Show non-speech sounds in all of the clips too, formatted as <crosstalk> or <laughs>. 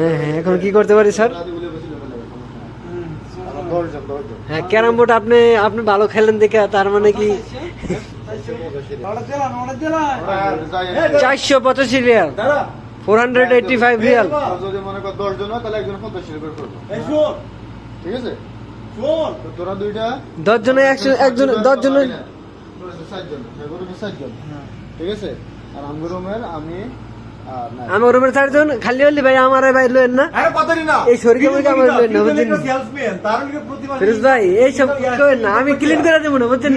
হ্যাঁ হ্যাঁ এখন কি করতে পারি স্যার? হ্যাঁ ক্যারাম বোর্ড আপনি আপনি ভালো খেলেন দেখে তার মানে কি? চারশো পঁচাশি riyal. Four hundred eighty five riyal. যদি মনে কর দশজন হয় তাহলে একজন পঞ্চাশ করব ঠিক আছে? তোরা দুইটা? দশ জনে একশো একজন দশ জনে। সাতজন। সাতজন। ঠিক আছে? আর আমগুরমের আমি আমার রুমের চারজন খালি হলি ভাই আমার ভাই লোয়েন না। এই শরীরে মধ্যে আমার লোয়েন না বুঝছেন ফিরোজ ভাই এই সব করেন না আমি ক্লিন করে দেবো না বুঝছেন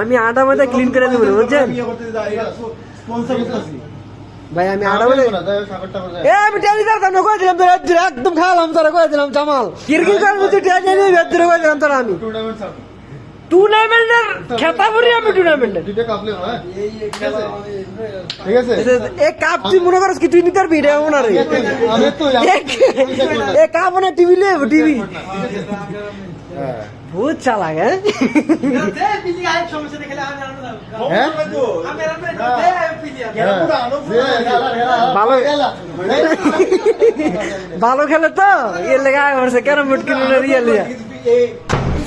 আমি আটা মধ্যে ক্লিন করে দেবো না বুঝছেন ভাই আমি আটা মধ্যে না তাই সাগরটা করে এ আমি টেলি দাঁড়াতাম না কয়ে দিলাম তোরা একদম- খাওয়ালাম তোরা কয়ে দিলাম জামাল। কিরকির করে তুই টেলি নিয়ে ভেতরে কয়ে দিলাম তোরা আমি। টুর্নামেন্টের খেতা পড়ি আমি টুর্নামেন্টের দুইটা কাপলে হয়। ঠিক আছে? এ কাপ তুই মনে করস কি তুই নিতে পারবি? রে এমন আর আমি তো এ কাপ না টিভি লে টিভি হ্যাঁ। বহুত চালাক হ্যাঁ? ভালো। ভালো খেলে তো? এর লেগে করছে ক্যারাম বোর্ড কিনে রিয়াল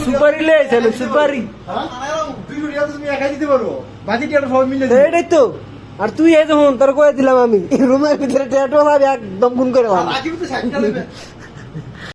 সুপারি লে ছিল সুপারি এটাই তো। আর তুই এই যখন তোর কয়ে দিলাম আমি রুমের ভিতরে ট্যাটু একদম গুন করে <laughs>